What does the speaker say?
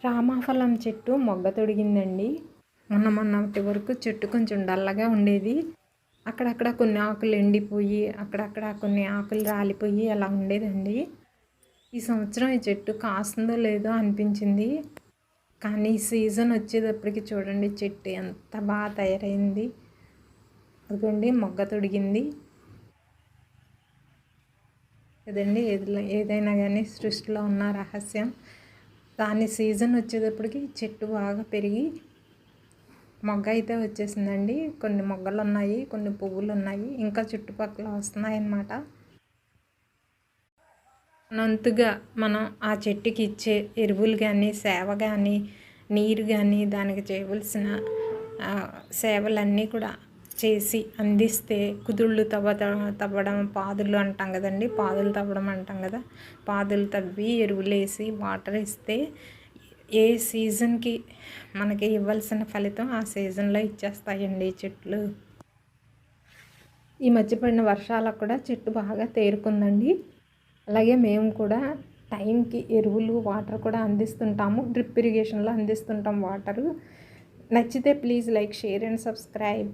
రామాఫలం చెట్టు మొగ్గ తొడిగిందండి. మొన్న మొన్నటి వరకు చెట్టు కొంచెం డల్లగా ఉండేది. అక్కడక్కడ కొన్ని ఆకులు ఎండిపోయి అక్కడక్కడ కొన్ని ఆకులు రాలిపోయి అలా ఉండేదండి. ఈ సంవత్సరం ఈ చెట్టు కాస్తుందో లేదో అనిపించింది. కానీ ఈ సీజన్ వచ్చేటప్పటికి చూడండి చెట్టు ఎంత బాగా తయారైంది. అదిగోండి మొగ్గ తొడిగింది. కదండి ఏదైనా కానీ సృష్టిలో ఉన్న రహస్యం. దాని సీజన్ వచ్చేటప్పటికి చెట్టు బాగా పెరిగి మొగ్గ అయితే వచ్చేసిందండి. కొన్ని మొగ్గలు ఉన్నాయి కొన్ని పువ్వులు ఉన్నాయి ఇంకా చుట్టుపక్కల వస్తున్నాయి అన్నమాట నంతుగా మనం ఆ చెట్టుకి ఇచ్చే ఎరువులు కానీ సేవ కానీ నీరు కానీ దానికి చేయవలసిన సేవలన్నీ కూడా చేసి అందిస్తే కుదుళ్ళు తవ్వ తవ్వడం పాదులు అంటాం కదండి. పాదులు తవ్వడం అంటాం కదా. పాదులు తవ్వి ఎరువులు వేసి వాటర్ ఇస్తే ఏ సీజన్కి మనకి ఇవ్వాల్సిన ఫలితం ఆ సీజన్లో ఇచ్చేస్తాయండి చెట్లు. ఈ మధ్య పడిన వర్షాలకు కూడా చెట్టు బాగా తేరుకుందండి. అలాగే మేము కూడా టైంకి ఎరువులు వాటర్ కూడా అందిస్తుంటాము. డ్రిప్ ఇరిగేషన్లో అందిస్తుంటాం వాటరు. నచ్చితే please like share and subscribe.